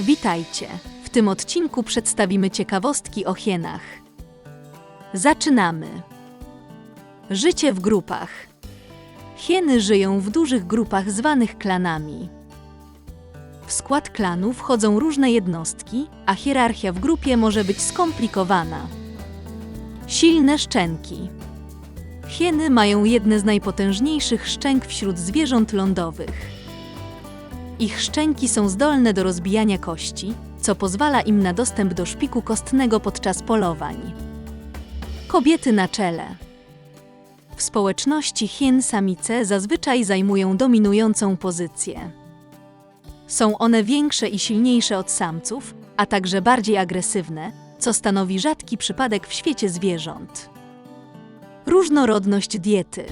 Witajcie! W tym odcinku przedstawimy ciekawostki o hienach. Zaczynamy! Życie w grupach. Hieny żyją w dużych grupach zwanych klanami. W skład klanu wchodzą różne jednostki, a hierarchia w grupie może być skomplikowana. Silne szczęki. Hieny mają jedne z najpotężniejszych szczęk wśród zwierząt lądowych. Ich szczęki są zdolne do rozbijania kości, co pozwala im na dostęp do szpiku kostnego podczas polowań. Kobiety na czele. W społeczności hien samice zazwyczaj zajmują dominującą pozycję. Są one większe i silniejsze od samców, a także bardziej agresywne, co stanowi rzadki przypadek w świecie zwierząt. Różnorodność diety.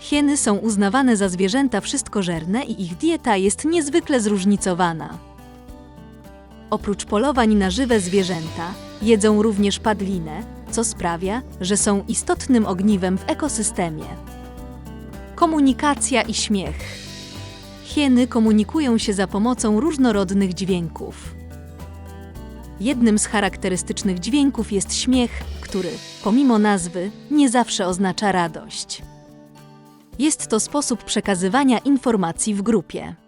Hieny są uznawane za zwierzęta wszystkożerne i ich dieta jest niezwykle zróżnicowana. Oprócz polowań na żywe zwierzęta, jedzą również padlinę, co sprawia, że są istotnym ogniwem w ekosystemie. Komunikacja i śmiech. Hieny komunikują się za pomocą różnorodnych dźwięków. Jednym z charakterystycznych dźwięków jest śmiech, który, pomimo nazwy, nie zawsze oznacza radość. Jest to sposób przekazywania informacji w grupie.